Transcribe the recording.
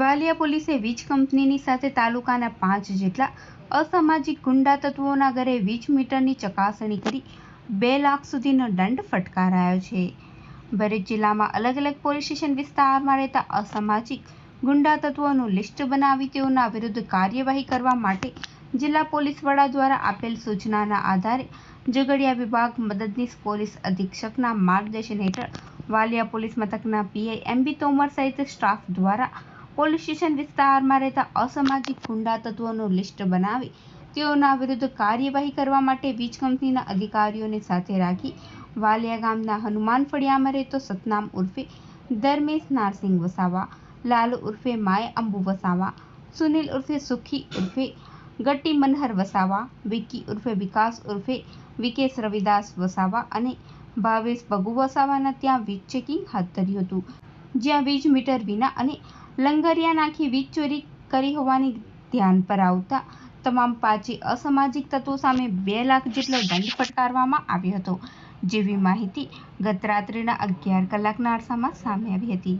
વાલિયા પોલીસે વીજ કંપનીની સાથે તાલુકાના પાંચ જેટલા અસામાજિક ગુંડા તત્વોના ઘરે વીજ મીટરની ચકાસણી કરી બે લાખ સુધીનો દંડ ફટકારાયો છે. ભરૂચ જિલ્લામાં અલગ અલગ પોલીસ સ્ટેશન વિસ્તારમાં રહેતા અસામાજિક ગુંડા તત્વોનું લિસ્ટ બનાવી તેઓના વિરુદ્ધ કાર્યવાહી કરવા માટે જિલ્લા પોલીસ વડા દ્વારા આપેલ સૂચનાના આધારે ઝઘડિયા વિભાગ મદદનીશ પોલીસ અધિક્ષકના માર્ગદર્શન હેઠળ વાલિયા પોલીસ મથકના પીઆઈ એમબી તોમર સહિત સ્ટાફ દ્વારા પોલીસ વિસ્તારમાં રહેતા અસામાજિક ગુંડા તત્વોનું લિસ્ટ બનાવી તેઓના વિરુદ્ધ કાર્યવાહી કરવા માટે વીજ કંપનીના અધિકારીઓને સાથે રાખી વાલિયા ગામના હનુમાન ફળિયામાં રહેતો સતનામ ઉર્ફે ધર્મેશ નારસિંહ વસાવા, લાલ ઉર્ફે માય અંબુ વસાવા, સુનિલ ઉર્ફે સુખી ઉર્ફે ગટ્ટી મનહર વસાવા વિકી ઉર્ફે વિકાસ ઉર્ફે વિકેશ રવિદાસ વસાવા અને ભાવેશ ભગુ વસાવાના ત્યાં વીજ ચેકિંગ હાથ ધર્યું હતું. જ્યાં વીજ મીટર વિના અને લંગરિયા નાખી વીજ ચોરી કરી હોવાની ધ્યાન પર આવતા તમામ પાંચે અસામાજિક તત્વો સામે બે લાખ જેટલો દંડ ફટકારવામાં આવ્યો હતો. જેવી માહિતી ગત રાત્રિના અગિયાર કલાકના અરસામાં સામે આવી હતી.